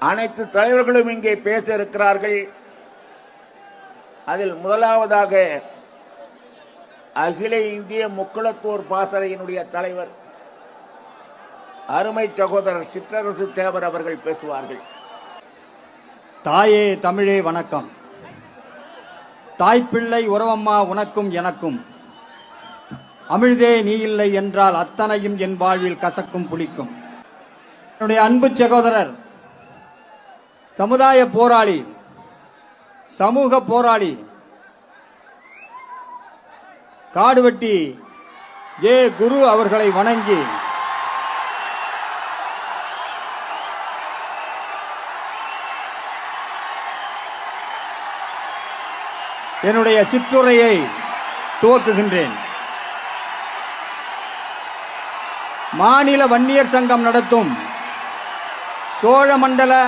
அனைத்து தலைவர்களும் இங்கே பேச இருக்கிறார்கள் அதில் முதலாவதாக அகில இந்திய முக்குளத்தூர் பாசறையினுடைய தலைவர் அருமை சகோதரர் சிற்றரசு தேவர் அவர்கள் பேசுவார்கள். தாயே தமிழே வணக்கம். தாய்ப்பிள்ளை உறவம்மா உனக்கும் எனக்கும். அமிழ்தே நீ இல்லை என்றால் அத்தனையும் என் வாழ்வில் கசக்கும் புளிக்கும். என்னுடைய அன்பு சகோதரர் சமுதாய போராளி சமூக போராளி காடுவெட்டி ஏ குரு அவர்களை வணங்கி என்னுடைய சிற்றுரையை துவக்குகின்றேன். மாநில வன்னியர் சங்கம் நடத்தும் சோழமண்டல